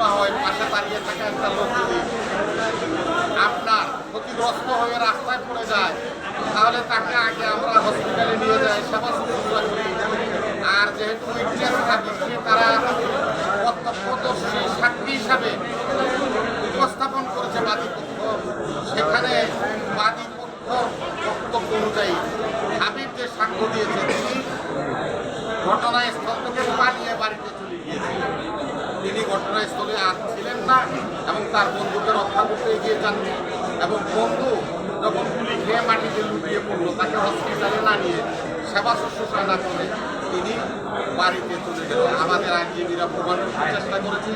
না হয় পাশে দাঁড়িয়ে থাকা একটা লোক যদি আপনার ক্ষতিগ্রস্ত হয়ে রাস্তায় পড়ে যায়, তাহলে তাকে আগে আমরা হসপিটালে নিয়ে যাই সেবা শুশ্রূষা করি আর যেহেতু উইটনেস থাকি, সে তারা প্রত্যক্ষদর্শী সাক্ষী হিসাবে উপস্থাপন করেছে বাদীপক্ষ। সেখানে বাদীপক্ষ বক্তব্য অনুযায়ী হাবিব যে সাক্ষ্য দিয়েছে তিনি ঘটনাস্থল থেকে পালিয়ে বাড়িতে তিনি ঘটনাস্থলে আর ছিলেন না এবং তার বন্ধুকে রক্ষা করতে এগিয়ে যাননি। এবং বন্ধু যখন গুলি খেয়ে মাটিতে লুটিয়ে পড়ল, তাকে হসপিটালে না নিয়ে সেবা শুশ্রূষা না করে তিনি বাড়িতে চলে গেলেন। আমাদের আইনজীবীরা প্রমাণ করতে চেষ্টা করেছে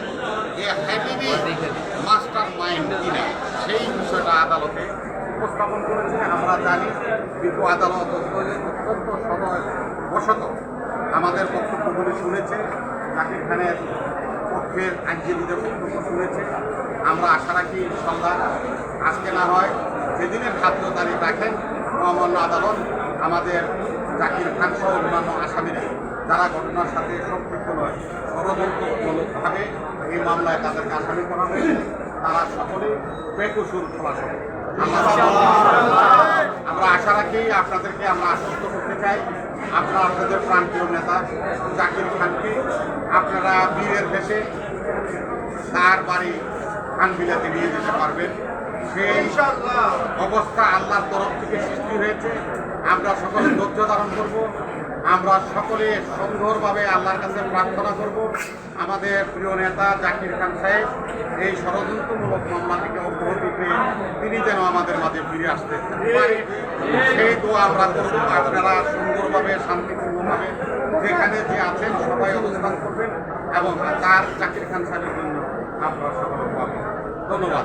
যে হ্যাবিবি মাস্টার মাইন্ড কিনা সেই বিষয়টা আদালতে উপস্থাপন করেছে। আমরা জানি কিন্তু আদালত অত্যন্ত সদয় বশত আমাদের বক্তব্যগুলি শুনেছে। জাকির খানের পক্ষের আইনজীবীদের বক্তব্য শুনেছে আমরা আশা রাখি ইনশাল্লাহ আজকে না হয় যেদিনের খাদ্য তারিখ রাখেন মহামান্য আদালত, আমাদের জাকির খান সহ অন্যান্য আসামিরা যারা ঘটনার সাথে সম্পৃক্ত নয়, ষড়যন্ত্রমূলকভাবে এই মামলায় তাদেরকে আসামি করা হয়েছে। তারা সকলেই বেকসুর হবে আমরা আশা রাখি আপনাদেরকে আমরা আশ্বস্ত চাই আপনারা আপনাদের প্রান্তীয় নেতা জাকির খানকে, আপনারা বীরের দেশে তার বাড়ি খানবিলাতে নিয়ে যেতে পারবেন। সেই অবস্থা আল্লাহর তরফ থেকে সৃষ্টি হয়েছে। আমরা সকলে ধৈর্য ধারণ করব। আমরা সকলে সুন্দরভাবে আল্লাহর কাছে প্রার্থনা করব। আমাদের প্রিয় নেতা জাকির খান সাহেব, এই ষড়যন্ত্রমূলক মামলা থেকে অব্যাহতি পেয়ে তিনি যেন আমাদের মাঝে ফিরে আসতে সেই তো আমরা করব আপনারা সুন্দরভাবে, শান্তিপূর্ণভাবে যেখানে যে আছেন সবাই অবস্থান করবেন এবং তার চাকরি খান সাহেবের জন্য আপনারা সকলে। ধন্যবাদ